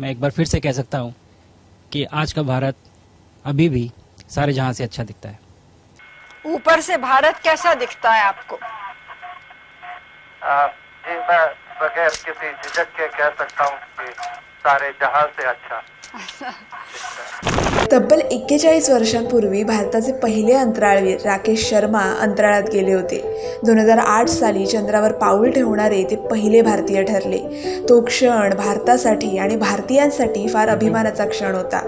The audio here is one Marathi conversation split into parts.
मैं एक बार फिर से कह सकता हूँ कि आज का भारत अभी भी सारे जहाँ से अच्छा दिखता है। ऊपर से भारत कैसा दिखता है आपको? आ, जी मैं बगैर किसी झिझक के कह सकता हूँ कि सारे जहां से अच्छा। तब्बल एक्केचाळीस वर्षांपूर्वी भारताचे पहिले अंतराळवीर राकेश शर्मा अंतराळात गेले होते. दोन हजार आठ साली चंद्रावर पाऊल ठेवणारे ते पहिले भारतीय ठरले. तो क्षण भारतासाठी आणि भारतीयांसाठी फार अभिमानाचा क्षण होता.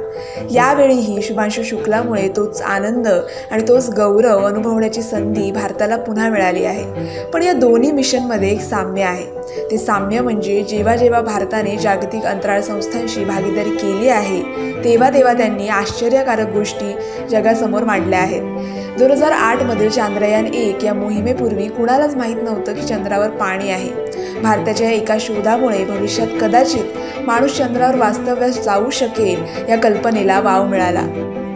यावेळीही शुभांशु शुक्लामुळे तोच आनंद आणि तोच गौरव अनुभवण्याची संधी भारताला पुन्हा मिळाली आहे. पण या दोन्ही मिशनमध्ये एक साम्य आहे. ते साम्य म्हणजे जेव्हा जेव्हा भारताने जागतिक अंतराळ संस्थांशी भागीदारी केली आहे. तेव्हा तेव्हा त्यांनी आश्चर्यकारक गोष्टी जगासमोर मांडल्या आहेत. दोन हजार आठमधील चांद्रयान एक या मोहिमेपूर्वी कुणालाच माहीत नव्हतं की चंद्रावर पाणी आहे. भारताच्या एका शोधामुळे भविष्यात कदाचित माणूस चंद्रावर वास्तव्यास जाऊ शकेल या कल्पनेला वाव मिळाला.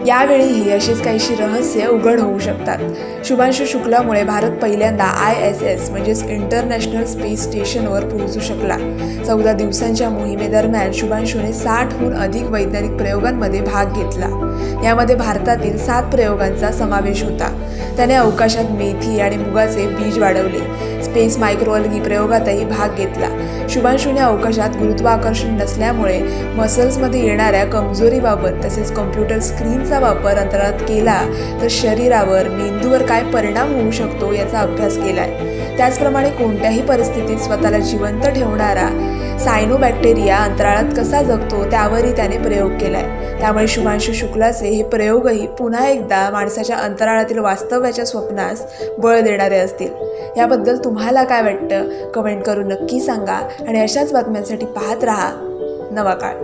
यावेळीही अशीच काहीशी रहस्य उघड होऊ शकतात. शुभांशु शुक्लामुळे भारत पहिल्यांदा आय एस एस म्हणजेच इंटरनॅशनल स्पेस स्टेशनवर पोहोचू शकला. चौदा दिवसांच्या मोहिमेदरम्यान शुभांशूने साठहून अधिक वैज्ञानिक प्रयोगांमध्ये भाग घेतला. यामध्ये भारतातील सात प्रयोगांचा समावेश होता. त्याने अवकाशात मेथी आणि मुगाचे बीज वाढवले. स्पेस मायक्रोअल्गी प्रयोगातही भाग घेतला. शुभांशूने अवकाशात गुरुत्वाकर्षण नसल्यामुळे मसल्समध्ये येणाऱ्या कमजोरीबाबत तसेच कम्प्युटर स्क्रीनचा वापर अंतराळात केला तर शरीरावर मेंदूवर काय परिणाम होऊ शकतो याचा अभ्यास केलाय. त्याचप्रमाणे कोणत्याही परिस्थितीत स्वतःला जिवंत ठेवणारा सायनोबॅक्टेरिया अंतराळात कसा जगतो त्यावरही त्याने प्रयोग केलाय. त्यामुळे शुभांशु शुक्लाचे हे प्रयोगही पुन्हा एकदा माणसाच्या अंतराळातील वास्तव्याच्या स्वप्नास बळ देणारे असतील. याबद्दल तुम्हाला काय वाटतं? कमेंट करून नक्की सांगा आणि अशाच बातम्यांसाठी पाहत राहा नवा काळ.